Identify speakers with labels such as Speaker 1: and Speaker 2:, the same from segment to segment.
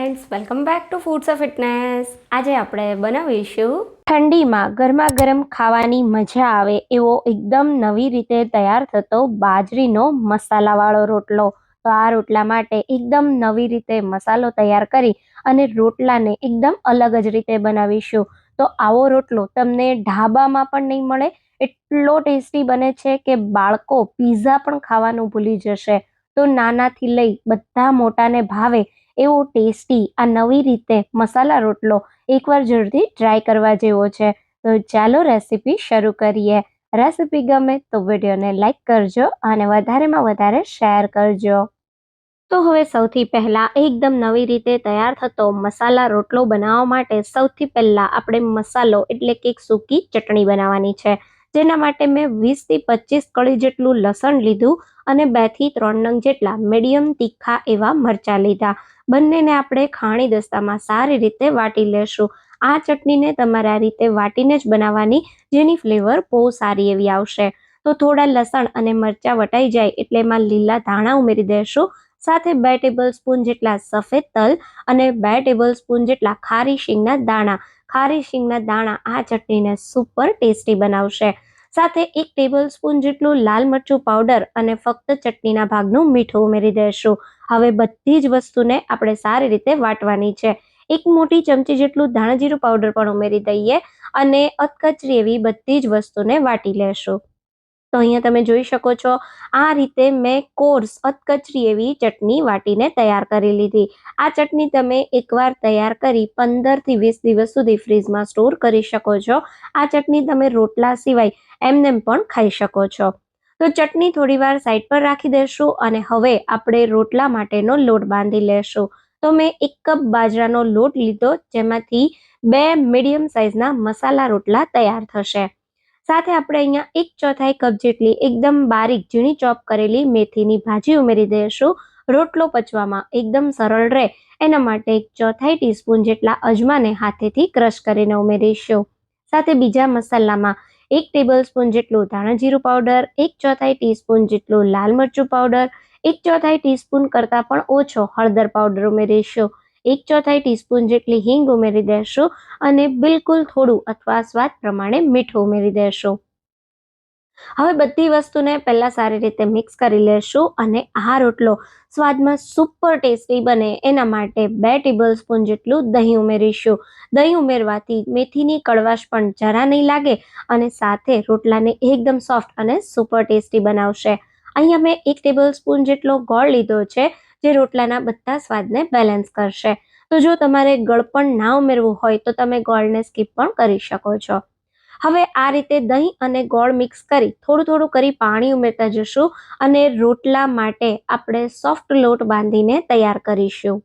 Speaker 1: Friends welcome back to foods of fitness આજે આપણે બનાવીશું
Speaker 2: ઠંડીમાં ગરમા ગરમ ખાવાની મજા આવે એવો એકદમ નવી રીતે તૈયાર થતો બાજરીનો મસાલાવાળો રોટલો. તો આ રોટલા માટે એકદમ નવી રીતે મસાલો તૈયાર કરી અને રોટલાને એકદમ અલગ જ રીતે બનાવીશું. તો આવો રોટલો તમને ઢાબામાં પણ નહીં મળે, એટલો ટેસ્ટી બને છે કે બાળકો પીઝા પણ ખાવાનું ભૂલી જશે. તો નાનાથી લઈ બધા મોટાને ભાવે એવો ટેસ્ટી આ નવી રીતે મસાલા રોટલો એકવાર જરૂરથી ટ્રાય કરવા જેવો છે. તો ચાલો રેસીપી શરૂ કરીએ. રેસીપી ગમે તો વિડીયોને લાઇક કરજો અને વધારેમાં વધારે શેર કરજો. તો હવે સૌથી પહેલાં એકદમ નવી રીતે તૈયાર થતો મસાલા રોટલો બનાવવા માટે સૌથી પહેલાં આપણે મસાલો એટલે કે એક સૂકી ચટણી બનાવવાની છે. જેના માટે મેં વીસથી પચીસ કળી જેટલું લસણ લીધું અને બેથી ત્રણ નંગ જેટલા મીડિયમ તીખા એવા મરચાં લીધા. બંનેને આપણે ખાણી દસ્તામાં સારી રીતે વાટી લેશું. આ ચટણીને તમારે આ રીતે વાટીને જ બનાવવાની, જેની ફ્લેવર બહુ સારી એવી આવશે. તો થોડા લસણ અને મરચાં વટાઈ જાય એટલે એમાં લીલા ધાણા ઉમેરી દેશું. સાથે બે ટેબલ સ્પૂન જેટલા સફેદ તલ અને બે ટેબલ સ્પૂન જેટલા ખારી શીંગના દાણા. ખારી શીંગના દાણા આ ચટણીને સુપર ટેસ્ટી બનાવશે. સાથે એક ટેબલ સ્પૂન જેટલું લાલ મરચું પાવડર અને ફક્ત ચટણીના ભાગનું મીઠું ઉમેરી દઈશું. હવે બધી જ વસ્તુને આપણે સારી રીતે વાટવાની છે. એક મોટી ચમચી જેટલું ધાણાજીરું પાવડર પણ ઉમેરી દઈએ અને અધકચરી એવી બધી જ વસ્તુને વાટી લેશું. તો અહીંયા તમે જોઈ શકો છો, આ રીતે મેં કોર્સ અતકચરી એવી ચટણી વાટીને તૈયાર કરી લીધી. આ ચટણી તમે એકવાર તૈયાર કરી પંદરથી વીસ દિવસ સુધી ફ્રીજમાં સ્ટોર કરી શકો છો. આ ચટણી તમે રોટલા સિવાય એમનેમ પણ ખાઈ શકો છો. તો ચટણી થોડીવાર સાઈડ પર રાખી દેશું અને હવે આપણે રોટલા માટેનો લોટ બાંધી લેશું. તો મેં એક કપ બાજરાનો લોટ લીધો, જેમાંથી બે મીડિયમ સાઇઝના મસાલા રોટલા તૈયાર થશે. સાથે આપણે અહીંયા એક ચોથાઈ કપ જેટલી એકદમ બારીક ઝીણી ચોપ કરેલી મેથીની ભાજી ઉમેરી દઈશું. રોટલો પચવામાં એકદમ સરળ રહે. એના માટે એક ચોથાઈ ટીસ્પૂન જેટલા અજમાને હાથેથી ક્રશ કરીને ઉમેરીશું. સાથે બીજા મસાલામાં એક ટેબલ સ્પૂન જેટલું ધાણા જીરું પાવડર, એક ચોથાઈ ટીસ્પૂન જેટલું લાલ મરચું પાવડર, એક ચોથાઈ ટીસ્પૂન કરતાં પણ ઓછો હળદર પાવડર ઉમેરીશું. એક ચોથાઈ ટીસ્પૂન જેટલી હિંગ ઉમેરી દેશું અને બિલકુલ થોડું અથવા સ્વાદ પ્રમાણે મીઠું ઉમેરી દેશું. હવે બધી વસ્તુને પહેલાં સારી રીતે મિક્સ કરી લેશું અને આ રોટલો સ્વાદમાં સુપર ટેસ્ટી બને. એના માટે બે ટેબલ સ્પૂન જેટલું દહીં ઉમેરીશું. દહીં ઉમેરવાથી મેથીની કડવાશ પણ જરા નહીં લાગે અને સાથે રોટલાને એકદમ સોફ્ટ અને સુપર ટેસ્ટી બનાવશે. અહીંયા મેં એક ટેબલ સ્પૂન જેટલો ગોળ લીધો છે. જે રોટલાના બધા સ્વાદને બેલેન્સ કરશે. તો જો તમારે ગળપણ ના ઉમેરવું હોય, તો તમે ગોળને સ્કીપ પણ કરી શકો છો. હવે આ રીતે દહીં અને ગોળ મિક્સ કરી થોડું થોડું કરી પાણી ઉમેરતા જશું અને રોટલા માટે આપણે સોફ્ટ લોટ બાંધીને તૈયાર કરીશું.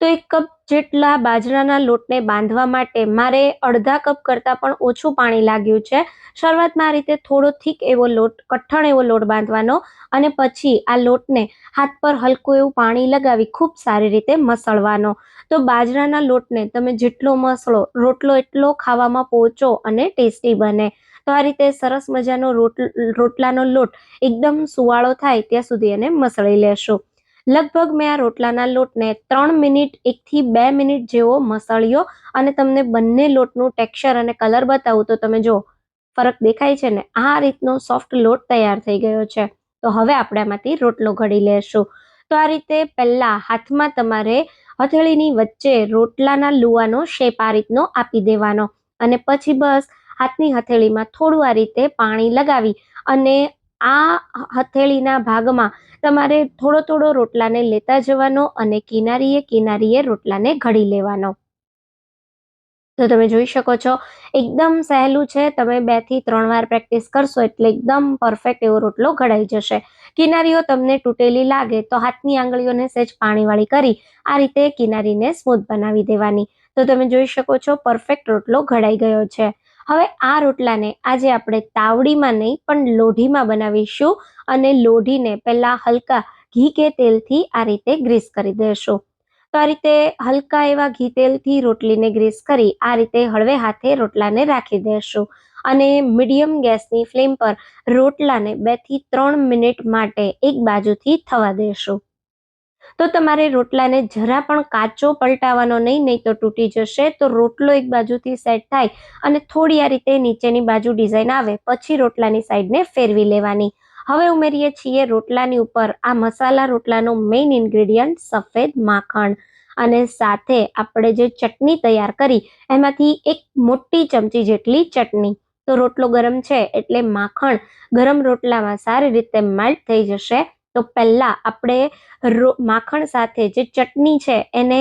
Speaker 2: તો એક કપ જેટલા બાજરાના લોટને બાંધવા માટે મારે અડધા કપ કરતાં પણ ઓછું પાણી લાગ્યું છે. શરૂઆતમાં આ રીતે થોડો થીક એવો લોટ, કઠણ એવો લોટ બાંધવાનો અને પછી આ લોટને હાથ પર હલકું એવું પાણી લગાવી ખૂબ સારી રીતે મસળવાનો. તો બાજરાના લોટને તમે જેટલો મસળો, રોટલો એટલો ખાવામાં પહોંચો અને ટેસ્ટી બને. તો આ રીતે સરસ મજાનો રોટ, રોટલાનો લોટ એકદમ સુવાળો થાય ત્યાં સુધી એને મસળી લેશું. લગભગ મેં આ રોટલાના લોટને ત્રણ મિનિટ, એકથી બે મિનિટ જેવો મસળ્યો અને તમને બંને લોટનું ટેક્સચર અને કલર બતાવું. તો તમે જો, ફરક દેખાય છે ને? આ રીતનો સોફ્ટ લોટ તૈયાર થઈ ગયો છે. તો હવે આપણે આમાંથી રોટલો ઘડી લેશું. તો આ રીતે પહેલાં હાથમાં તમારે હથેળીની વચ્ચે રોટલાના લુવાનો શેપ આ રીતનો આપી દેવાનો. અને પછી બસ હાથની હથેળીમાં થોડું આ રીતે પાણી લગાવી અને આ હથેળીના ભાગમાં તમારે થોડો થોડો રોટલાને લેતા જવાનો અને કિનારીએ કિનારીએ રોટલાને ઘડી લેવાનો. તો તમે જોઈ શકો છો, એકદમ સહેલું છે, તમે બેથી ત્રણ વાર પ્રેક્ટિસ કરશો એટલે એકદમ પરફેક્ટ એવો રોટલો ઘડાઈ જશે. કિનારીઓ તમને તૂટેલી લાગે તો હાથની આંગળીઓને સહેજ પાણીવાળી કરી આ રીતે કિનારીને સ્મૂથ બનાવી દેવાની. તો તમે જોઈ શકો છો, પરફેક્ટ રોટલો ઘડાઈ ગયો છે. હવે આ રોટલાને આજે આપણે તાવડીમાં નહીં, પણ લોઢીમાં બનાવીશું અને લોઢીને પહેલાં હલકા ઘી કે તેલથી આ રીતે ગ્રીસ કરી દેશું. તો આ રીતે હલકા એવા ઘી તેલથી રોટલીને ગ્રીસ કરી આ રીતે હળવે હાથે રોટલાને રાખી દેશું અને મીડિયમ ગેસની ફ્લેમ પર રોટલાને બેથી ત્રણ મિનિટ માટે એક બાજુથી થવા દેશું. તો તમારે રોટલાને જરા પણ કાચો પલટાવવાનો નહીં નહીં તો તૂટી જશે. તો રોટલો એક બાજુથી સેટ થાય અને થોડી આ રીતે નીચેની બાજુ ડિઝાઇન આવે, પછી રોટલાની સાઈડને ફેરવી લેવાની. હવે ઉમેરીએ છીએ રોટલાની ઉપર. આ મસાલા રોટલાનો મેઇન ઇન્ગ્રેડિયન્ટ સફેદ માખણ. અને સાથે આપણે જે ચટણી તૈયાર કરી, એમાંથી એક મોટી ચમચી જેટલી ચટણી. તો રોટલો ગરમ છે એટલે માખણ ગરમ રોટલામાં સારી રીતે મેલ્ટ થઈ જશે. તો પહેલાં આપણે રો, માખણ સાથે જે ચટણી છે એને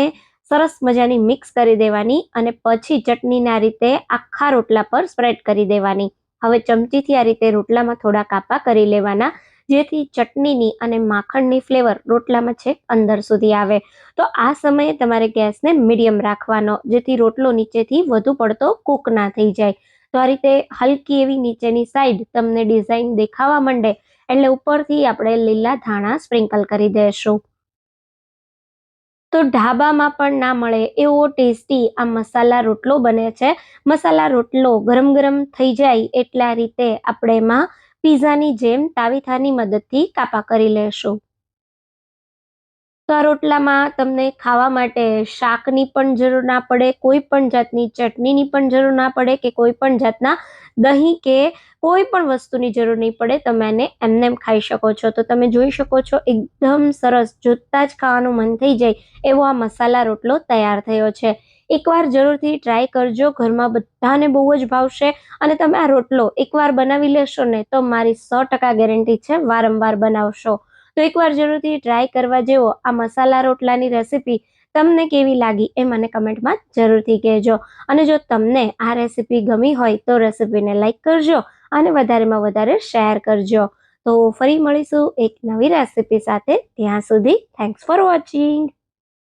Speaker 2: સરસ મજાની મિક્સ કરી દેવાની અને પછી ચટણીના રીતે આખા રોટલા પર સ્પ્રેડ કરી દેવાની. હવે ચમચીથી આ રીતે રોટલામાં થોડા કાપા કરી લેવાના, જેથી ચટણીની અને માખણની ફ્લેવર રોટલામાં છેક અંદર સુધી આવે. તો આ સમયે તમારે ગેસને મીડિયમ રાખવાનો, જેથી રોટલો નીચેથી વધુ પડતો કૂક ના થઈ જાય. તો આ રીતે હલકી એવી નીચેની સાઈડ તમને ડિઝાઇન દેખાવા માંડે એટલે ઉપરથી આપણે લીલા ધાણા સ્પ્રિંકલ કરી દઈશું તો ઢાબામાં પણ ના મળે એવો ટેસ્ટી આ મસાલા રોટલો બને છે. મસાલા રોટલો ગરમ ગરમ થઈ જાય એટલા રીતે આપણે એમાં પીઝાની જેમ તાવીથાની મદદથી કાપા કરી લેશું. તો આ રોટલામાં તમને ખાવા માટે શાકની પણ જરૂર ના પડે, કોઈ પણ જાતની ચટણીની પણ જરૂર ના પડે કે કોઈ પણ જાતના દહીં કે કોઈ પણ વસ્તુની જરૂર નહીં પડે, તમે એને એમને ખાઈ શકો છો. તો તમે જોઈ શકો છો, એકદમ સરસ જોતાં જ ખાવાનું મન થઈ જાય એવો આ મસાલા રોટલો તૈયાર થયો છે. એકવાર જરૂરથી ટ્રાય કરજો, ઘરમાં બધાને બહુ જ ભાવશે અને તમે આ રોટલો એકવાર બનાવી લેશો ને તો મારી સો ટકા ગેરંટી છે, વારંવાર બનાવશો. તો એકવાર જરૂરથી ટ્રાય કરવા જેવો આ મસાલા રોટલાની રેસીપી તમને કેવી લાગી એ મને કમેન્ટમાં જરૂરથી કહેજો. અને જો તમને આ રેસીપી ગમી હોય તો રેસીપીને લાઇક કરજો અને વધારેમાં વધારે શેર કરજો. તો ફરી મળીશું એક નવી રેસીપી સાથે. ત્યાં સુધી થેન્ક્સ ફોર વોચિંગ